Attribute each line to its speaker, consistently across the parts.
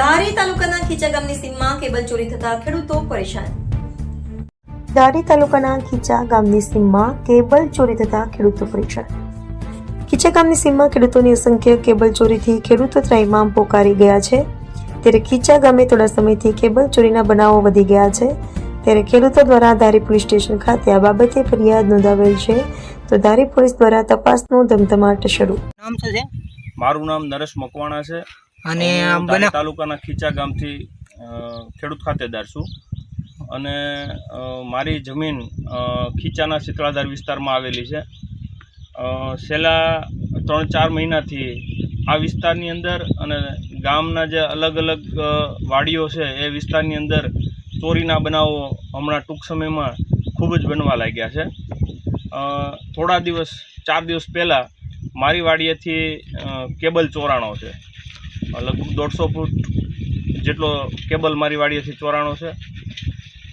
Speaker 1: ધારી તાલુકાના ખીચા ગામની સીમમાં કેબલ ચોરી થતા ખેડૂતો પરેશાન.
Speaker 2: ધારી તાલુકાના ખીચા ગામની સીમમાં કેબલ ચોરી થતા ખેડૂતો પરેશાન. ખીચા ગામની સીમમાં ખેડૂતોની અસંખ્ય કેબલ ચોરીથી ખેડૂતો ત્રાહિમામ પોકારી ગયા છે. ત્યારે ખીચા ગામે થોડા સમયથી કેબલ ચોરીના બનાવો વધી ગયા છે. ત્યારે ખેડૂતો દ્વારા ધારી પોલીસ સ્ટેશન ખાતે આ બાબતે ફરિયાદ નોંધાવેલ છે. તો ધારી પોલીસ દ્વારા તપાસનો ધમધમાટ શરૂ.
Speaker 3: નામ છે?
Speaker 4: મારું નામ નરેશ મકવાણા છે.
Speaker 3: અને
Speaker 4: તાલુકાના ખીચા ગામથી ખેડૂત ખાતેદાર છું. અને મારી જમીન ખીચાના શીતળાધાર વિસ્તારમાં આવેલી છે. છેલ્લા ત્રણ ચાર મહિનાથી આ વિસ્તારની અંદર અને ગામના જે અલગ અલગ વાડીઓ છે એ વિસ્તારની અંદર ચોરીના બનાવો હમણાં ટૂંક સમયમાં ખૂબ જ બનવા લાગ્યા છે. થોડા દિવસ ચાર દિવસ પહેલાં મારી વાડીએથી કેબલ ચોરાણો છે. લગભગ દોઢસો ફૂટ જેટલો કેબલ મારી વાડીએથી ચોરાણો છે.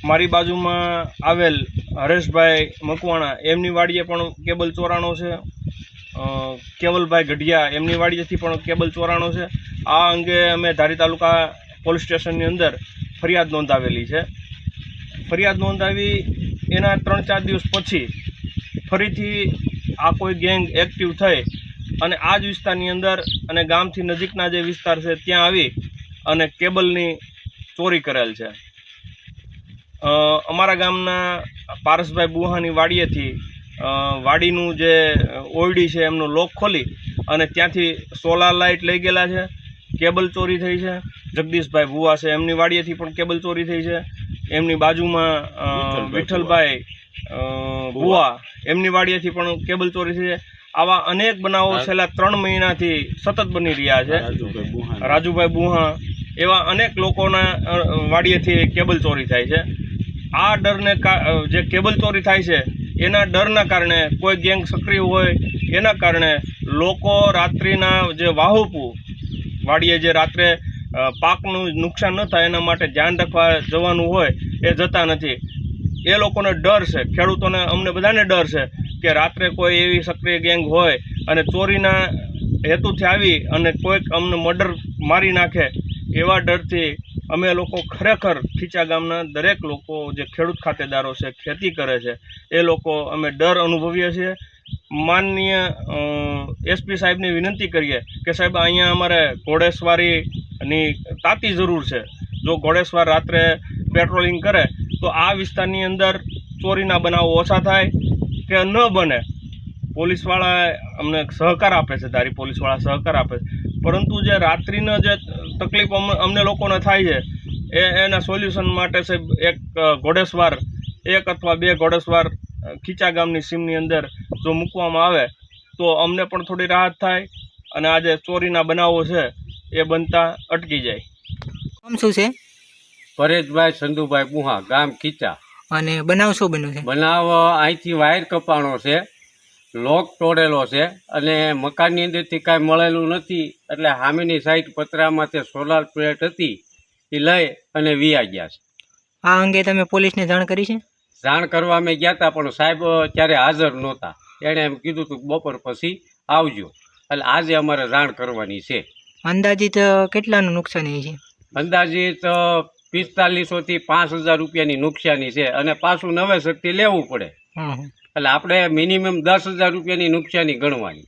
Speaker 4: મારી બાજુમાં આવેલ હરેશભાઈ મકવાણા, એમની વાડીએ પણ કેબલ ચોરાણો છે. કેવલભાઈ ગઢિયા, એમની વાડીએથી પણ કેબલ ચોરાણો છે. આ અંગે અમે ધારી તાલુકા પોલીસ સ્ટેશનની અંદર ફરિયાદ નોંધાવેલી છે. ફરિયાદ નોંધાવી એના ત્રણ ચાર દિવસ પછી ફરીથી આ કોઈ ગેંગ એક્ટિવ થઈ અને આ જ વિસ્તારની અંદર અને ગામથી નજીકના જે વિસ્તાર છે ત્યાં આવી અને કેબલની ચોરી કરેલ છે. અમારા ગામના પારસભાઈ બુહાની વાડીએથી વાડીનું જે ઓરડી છે એમનું લોક ખોલી અને ત્યાંથી સોલાર લાઇટ લઈ ગયેલા છે કેબલ ચોરી થઈ છે. જગદીશભાઈ ભુવા છે એમની વાડીએથી પણ કેબલ ચોરી થઈ છે. એમની બાજુમાં વિઠ્ઠલભાઈ ભુવા એમની વાડીએથી પણ કેબલ ચોરી થઈ છે. આવા અનેક બનાવો છેલ્લા ત્રણ મહિનાથી સતત બની રહ્યા છે. રાજુભાઈ બુહા એવા અનેક લોકોના વાડીએથી કેબલ ચોરી થાય છે. આ ડરને જે કેબલ ચોરી થાય છે એના ડરના કારણે કોઈ ગેંગ સક્રિય હોય એના કારણે લોકો રાત્રિના જે વાહુપુ વાડીએ જે રાત્રે પાકનું નુકસાન ન થાય એના માટે ધ્યાન રાખવા જવાનું હોય એ જતા નથી. એ લોકોને ડર છે. ખેડૂતોને અમને બધાને ડર છે. કે રાત્રે કોઈ એવી સક્રિય ગેંગ હોય અને ચોરીના હેતુથી આવી અને કોઈક અમને મર્ડર મારી નાખે એવા ડરથી અમે લોકો ખરેખર ખીચા ગામના દરેક લોકો જે ખેડૂત ખાતેદારો છે, ખેતી કરે છે, એ લોકો અમે ડર અનુભવીએ છીએ. માનનીય એસપી સાહેબને વિનંતી કરીએ કે સાહેબ, અહીંયા અમારે ઘોડેસવારીની તાતી જરૂર છે. જો ઘોડેસવાર રાત્રે પેટ્રોલિંગ કરે તો આ વિસ્તારની અંદર ચોરીના બનાવો ઓછા થાય કે ન બને પોલીસવાળા અમને સહકાર આપે છે ધારી પોલીસવાળા સહકાર આપે છે. પરંતુ જે રાત્રિનો જે તકલીફ અમને અમને લોકોને થાય છે એ એના સોલ્યુશન માટે સાહેબ એક ઘોડેસવાર એક અથવા બે ઘોડેસવાર ખીચા ગામની સીમની અંદર જો મૂકવામાં આવે તો અમને પણ થોડી રાહત થાય અને આ જે ચોરીના બનાવો છે એ બનતા અટકી જાય.
Speaker 3: શું છે?
Speaker 5: પરેશભાઈ સંધુભાઈ ગુહા ગામ ખીચા.
Speaker 3: અને બનાવ શું બન્યો છે?
Speaker 5: બનાવ અહીંથી વાયર કપાણો છે લોક તોડેલો છે અને મકાનની અંદરથી કાંઈ મળેલું નથી. એટલે સામેની સાઈડ પતરામાં તે સોલાર પ્લેટ હતી એ લઈ અને વીઆ ગયા છે.
Speaker 3: આ અંગે તમે પોલીસને જાણ કરી છે?
Speaker 5: જાણ કરવા અમે ગયા હતા પણ સાહેબ ત્યારે હાજર નહોતા. એણે એમ કીધું હતું કે બપોર પછી આવજો. એટલે આજે અમારે જાણ કરવાની છે.
Speaker 3: અંદાજિત કેટલાનું નુકસાની છે?
Speaker 5: અંદાજિત પિસ્તાલીસોથી પાંચ હજાર રૂપિયાની નુકસાની છે અને પાછું નવેસરથી લેવું પડે. એટલે આપણે મિનિમમ દસ હજાર રૂપિયાની નુકસાની ગણવાની